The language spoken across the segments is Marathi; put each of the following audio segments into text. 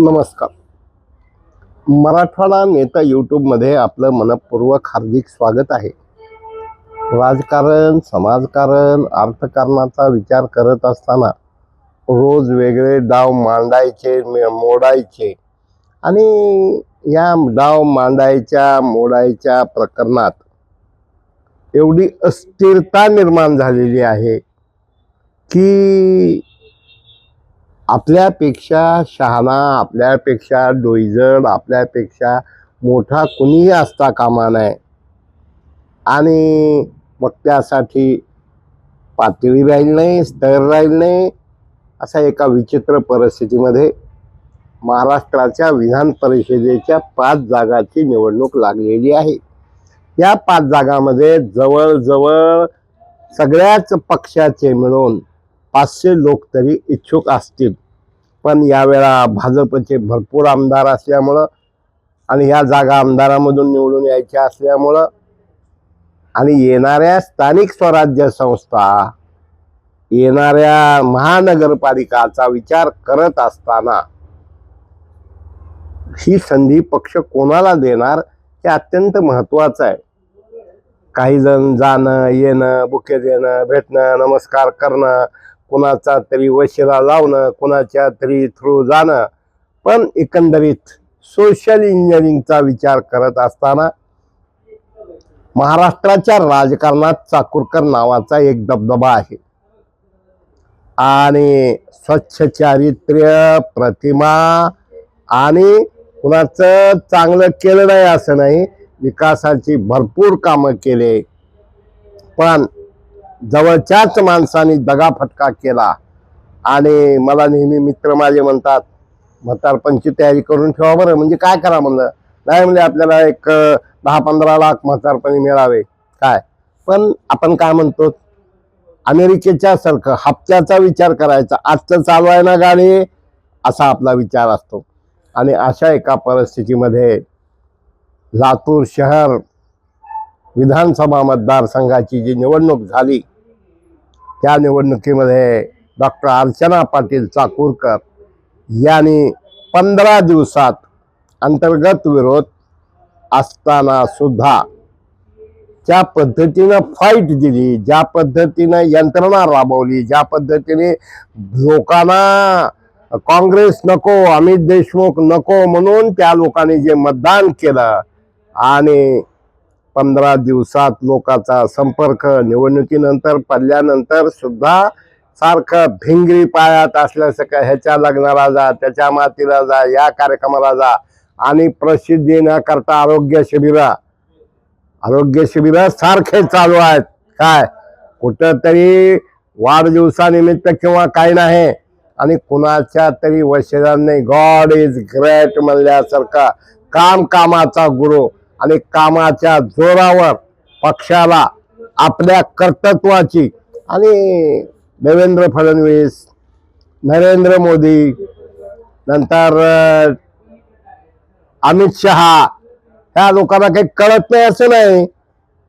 नमस्कार. मराठवाडा नेता यूट्यूबमध्ये आपलं मनपूर्वक हार्दिक स्वागत आहे. राजकारण समाजकारण अर्थकारणाचा विचार करत असताना रोज वेगळे डाव मांडायचे मे- मोडायचे. आणि या डाव मांडायच्या मोडायच्या प्रकरणात एवढी अस्थिरता निर्माण झालेली आहे की आपल्यापेक्षा शहाणा आपल्यापेक्षा डोईजड आपल्यापेक्षा मोठा कुणीही असता कामा नये. आणि मग त्यासाठी पातळी राहील नाही स्तर राहील नाही अशा एका विचित्र परिस्थितीमध्ये महाराष्ट्राच्या विधान परिषदेच्या पाच जागाची निवडणूक लागलेली आहे. या पाच जागामध्ये जवळजवळ सगळ्याच पक्षाचे मिळून पाचशे लोक तरी इच्छुक असतील. पण यावेळा भाजपचे भरपूर आमदार असल्यामुळं आणि ह्या जागा आमदारामधून निवडून यायच्या असल्यामुळं आणि येणाऱ्या स्थानिक स्वराज्य संस्था येणाऱ्या महानगरपालिकाचा विचार करत असताना ही संधी पक्ष कोणाला देणार हे अत्यंत महत्वाचं आहे. काही जण जाणं येणं बुके देणं भेटणं नमस्कार करणं कुणाचा तरी वशिला लावणं कुणाच्या तरी थ्रू जाणं. पण एकंदरीत सोशल इंजिनिअरिंगचा विचार करत असताना महाराष्ट्राच्या राजकारणात चाकूरकर नावाचा एक दबदबा आहे. आणि स्वच्छ चारित्र्य प्रतिमा आणि कुणाचं चांगलं केलं नाही असं नाही विकासाची भरपूर कामं केले. पण जवळच्याच माणसाने दगाफटका केला. आणि मला नेहमी मित्र माझे म्हणतात म्हातारपणची तयारी करून ठेवा बरं. म्हणजे काय करा म्हणलं? नाही म्हणजे आपल्याला एक दहा पंधरा लाख म्हातारपणी मिळावे. काय? पण आपण काय म्हणतो? अमेरिकेच्या सारखं हप्त्याचा विचार करायचा. आजचं चालू आहे ना गाडी? असा आपला विचार असतो. आणि अशा एका परिस्थितीमध्ये लातूर शहर विधानसभा मतदारसंघाची जी निवडणूक झाली त्या निवडणुकीमध्ये डॉक्टर अर्चना पाटील चाकूरकर यांनी पंधरा दिवसात अंतर्गत विरोध असताना सुद्धा ज्या पद्धतीनं फाईट दिली ज्या पद्धतीनं यंत्रणा राबवली ज्या पद्धतीने लोकांना काँग्रेस नको अमित देशमुख नको म्हणून त्या लोकांनी जे मतदान केलं आणि पंधरा दिवसात लोकांचा संपर्क निवडणुकीनंतर पडल्यानंतर सुद्धा सारखं भिंगरी पायात असल्यासारखं ह्याच्या लग्नाला जा त्याच्या मातीला जा या कार्यक्रमाला जा. आणि प्रसिद्धी न करता आरोग्य शिबिरं. आरोग्य शिबिर सारखे चालू आहेत. काय? कुठं तरी वाढदिवसानिमित्त किंवा काही नाही. आणि कुणाच्या तरी वशिरांनी गॉड इज ग्रेट म्हणल्यासारखा काम कामाचा गुरु आणि कामाच्या जोरावर पक्षाला आपल्या कर्तृत्वाची. आणि देवेंद्र फडणवीस नरेंद्र मोदी नंतर अमित शहा ह्या लोकांना काही कळत नाही असं नाही.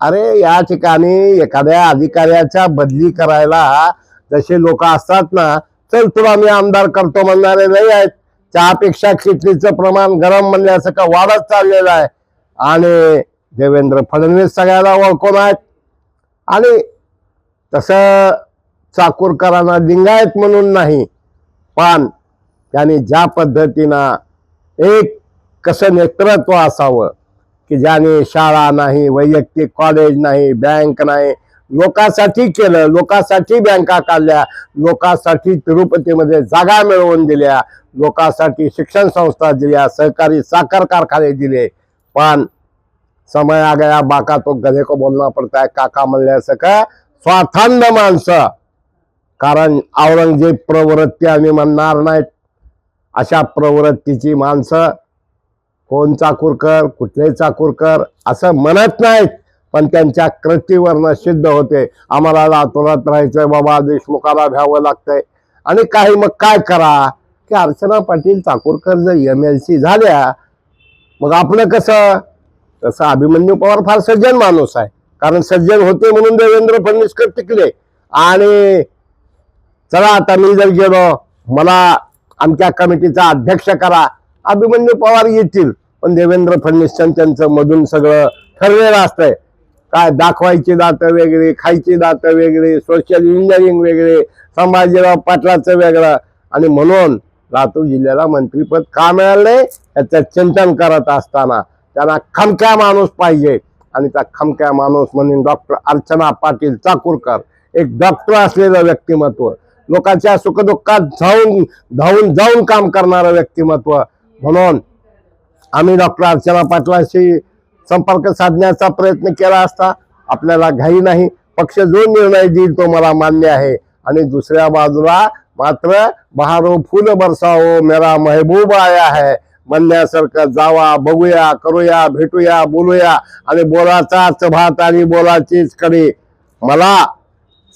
अरे या ठिकाणी एखाद्या अधिकाऱ्याच्या बदली करायला जसे लोक असतात ना चल तुला मी आमदार करतो म्हणणारे नाही आहेत. चहापेक्षा खिचडीचं प्रमाण गरम म्हणल्यासारखं वाढत चाललेलं आहे. आणि देवेंद्र फडणवीस सगळ्याला ओळखून आहेत. आणि तसं चाकूरकरांना लिंगायत म्हणून नाही पण त्यांनी ज्या पद्धतीनं एक कसं नेतृत्व असावं की ज्याने शाळा नाही वैयक्तिक कॉलेज नाही बँक नाही लोकांसाठी केलं लोकांसाठी बँका काढल्या लोकांसाठी तिरुपतीमध्ये जागा मिळवून दिल्या लोकांसाठी शिक्षण संस्था दिल्या सहकारी साखर कारखाने दिले पण समय आ गया बाका तो गधे को बोलना पडता है काका म्हणल्याचं का स्वार्थांध माणसं कारण औरंगजेब प्रवृत्ती आम्ही म्हणणार नाहीत. अशा प्रवृत्तीची माणसं कोण चाकूरकर कुठले चाकूरकर असं म्हणत नाहीत पण त्यांच्या कृतीवरनं सिद्ध होते. आम्हाला लातुरात राहायचंय बाबा देशमुखाला घ्यावं लागतंय. आणि काही मग काय करा की अर्चना पाटील चाकूरकर जर एम एल सी झाल्या मग आपलं कसं? तसं अभिमन्यू पवार फार सज्जन माणूस आहे. कारण सज्जन होते म्हणून देवेंद्र फडणवीसकर टिकले. आणि चला आता मी जर गेलो मला आमच्या कमिटीचा अध्यक्ष करा. अभिमन्यू पवार येतील. पण देवेंद्र फडणवीस त्यांचं मधून सगळं ठरलेलं असतंय. काय दाखवायची दातं वेगळी खायची दातं वेगळी सोशल इंजिनिअरिंग वेगळे संभाजीराव पाटलाचं वेगळं. आणि म्हणून लातूर जिल्ह्याला मंत्रीपद का मिळालं नाही? याचं चिंतन करत असताना त्यांना खमक्या माणूस पाहिजे. आणि त्या खमक्या माणूस म्हणून डॉक्टर अर्चना पाटील चाकूरकर एक डॉक्टर असलेलं व्यक्तिमत्व लोकांच्या सुखदुःखात जाऊन धावून जाऊन काम करणारं व्यक्तिमत्व म्हणून आम्ही डॉक्टर अर्चना पाटलाशी संपर्क साधण्याचा प्रयत्न केला असता आपल्याला घाई नाही. पक्ष जो निर्णय देईल तो मला मान्य आहे. आणि दुसऱ्या बाजूला मात्र बहारो फुल बरसाओ मेरा महबूब आया है। म्हणण्यासारखं जावा बघूया करूया भेटूया बोलूया आणि बोलाचाच भात आणि बोलाचीच कडी. मला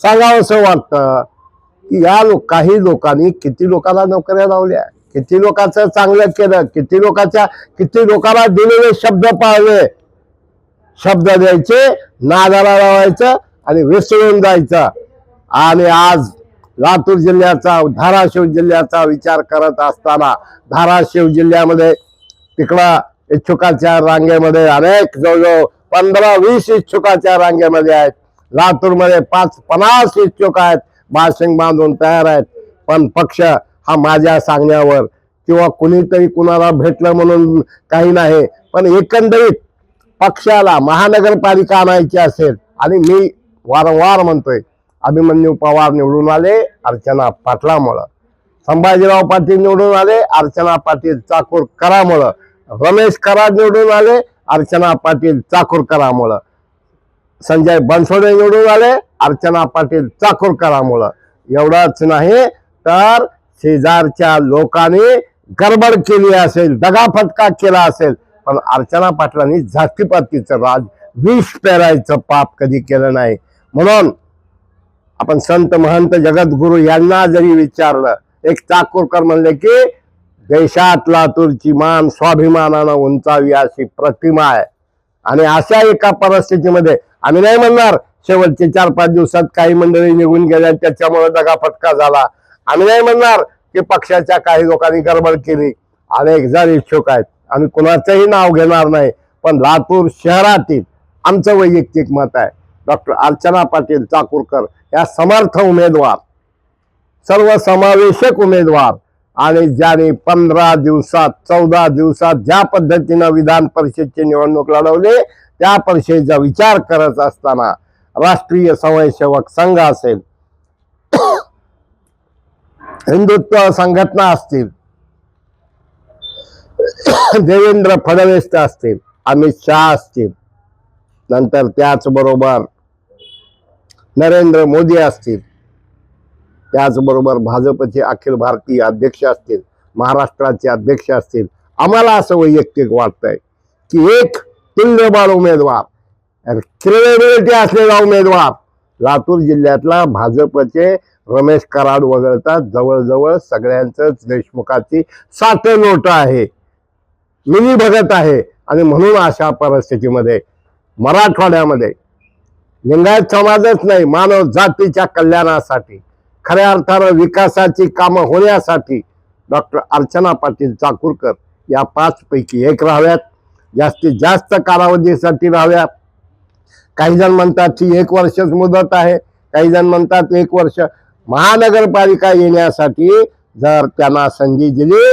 सांगावंसं वाटतं की या लोक काही लोकांनी किती लोकांना नोकऱ्या लावल्या किती लोकांचं चांगलं केलं किती लोकांच्या किती लोकांना दिलेले शब्द पाळले. शब्द द्यायचे नादाला लावायचं आणि विसरून जायचं. आणि आज लातूर जिल्ह्याचा धाराशिव जिल्ह्याचा विचार करत असताना धाराशिव जिल्ह्यामध्ये तिकडं इच्छुकाच्या रांगेमध्ये अनेक जवळजवळ पंधरा वीस इच्छुकाच्या रांगेमध्ये आहेत. लातूरमध्ये पाच पन्नास इच्छुक आहेत. बाशिंग बांधून तयार आहेत. पण पक्ष हा माझ्या सांगण्यावर किंवा कुणीतरी कुणाला भेटलं म्हणून काही नाही. पण एकंदरीत पक्षाला महानगरपालिका आणायची असेल आणि मी वारंवार म्हणतोय अभिमन्यू पवार निवडून आले अर्चना पाटलामुळं. संभाजीराव पाटील निवडून आले अर्चना पाटील चाकूरकरामुळं. रमेश कराड निवडून आले अर्चना पाटील चाकूरकरामुळं. संजय बनसोडे निवडून आले अर्चना पाटील चाकूरकरामुळं. एवढंच नाही तर शेजारच्या लोकांनी गडबड केली असेल दगाफटका केला असेल पण अर्चना पाटलांनी जातीपातीचं राज विष पेरायचं पाप कधी केलं नाही. म्हणून आपण संत महंत जगद्गुरु यांना जरी विचारलं एक चाकूरकर म्हणले की देशात लातूरची मान स्वाभिमानानं उंचावी अशी प्रतिमा आहे. आणि अशा एका परिस्थितीमध्ये आम्ही नाही म्हणणार शेवटचे चार पाच दिवसात काही मंडळी निघून गेल्या त्याच्यामुळे दगाफटका झाला. आम्ही नाही म्हणणार की पक्षाच्या काही लोकांनी गडबड केली. अनेक जण इच्छुक आहेत. आम्ही कुणाचंही नाव घेणार नाही. पण लातूर शहरातील आमचं वैयक्तिक मत आहे. डॉक्टर अर्चना पाटील चाकूरकर या समर्थ उमेदवार सर्व समावेशक उमेदवार. आणि ज्याने पंधरा दिवसात चौदा दिवसात ज्या पद्धतीनं विधान परिषदची निवडणूक लढवली त्या परिषदेचा विचार करत असताना राष्ट्रीय स्वयंसेवक संघ असेल हिंदुत्व संघटना असतील देवेंद्र फडणवीस असतील अमित शहा असतील नंतर त्याचबरोबर नरेंद्र मोदी असतील त्याचबरोबर भाजपचे अखिल भारतीय अध्यक्ष असतील महाराष्ट्राचे अध्यक्ष असतील आम्हाला असं वैयक्तिक वाटतंय की एक तुल्यबाळ उमेदवार क्रेडिबिलिटी असलेला उमेदवार लातूर जिल्ह्यातला भाजपचे रमेश कराड वगळता जवळजवळ सगळ्यांचंच देशमुखाची साठ नोट आहे. मिनी भगत आहे. आणि म्हणून अशा परिस्थितीमध्ये मराठवाड्यामध्ये लिंगायत समाजच नाही मानव जातीच्या कल्याणासाठी खऱ्या अर्थानं विकासाची कामं होण्यासाठी. डॉक्टर अर्चना पाटील चाकूरकर या पाचपैकी एक राहाव्यात. जास्तीत जास्त कालावधीसाठी राहाव्यात. काही जण म्हणतात ती एक वर्षच मुदत आहे. काही जण म्हणतात एक वर्ष. महानगरपालिका येण्यासाठी जर त्यांना संधी दिली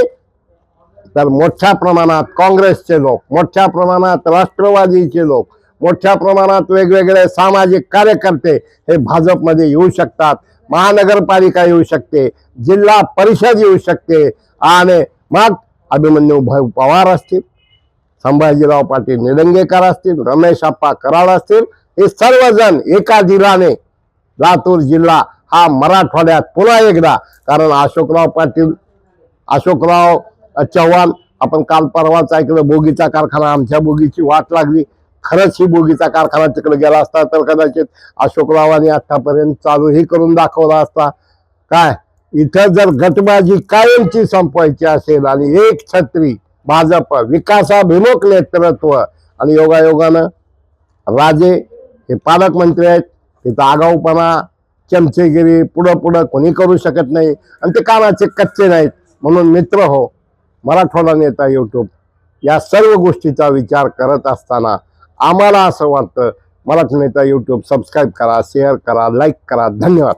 तर मोठ्या प्रमाणात काँग्रेसचे लोक मोठ्या प्रमाणात राष्ट्रवादीचे लोक मोठ्या प्रमाणात वेगवेगळे सामाजिक कार्यकर्ते हे भाजपमध्ये येऊ शकतात महानगरपालिका येऊ शकते जिल्हा परिषद येऊ शकते आणि मग अभिमन्यू भाऊ पवार असतील संभाजीराव पाटील निलंगेकर असतील रमेश अप्पा कराड असतील हे सर्वजण एका दिलाने लातूर जिल्हा हा मराठवाड्यात पुन्हा एकदा कारण अशोकराव पाटील अशोकराव चव्हाण आपण काल परवाच ऐकलं बोगीचा कारखाना आमच्या बोगीची वाट लागली. खरंच ही बोगीचा कारखाना तिकडे गेला असता तर कदाचित अशोकरावांनी आतापर्यंत चालूही करून दाखवला असता. काय? इथं जर गटबाजी कायमची संपवायची असेल आणि एक छत्री भाजप विकासाभिमुख नेतृत्व आणि योगायोगानं राजे हे पालकमंत्री आहेत तिथं आगाऊपणा चमचेगिरी पुढं पुढं कोणी करू शकत नाही आणि ते कामाचे कच्चे नाहीत. म्हणून मित्र हो मराठवाडा नेता यूट्यूब या सर्व गोष्टीचा विचार करत असताना आम्हाला असं वाटतं. मराठी नेता यूट्यूब सबस्क्राईब करा शेअर करा लाईक करा. धन्यवाद.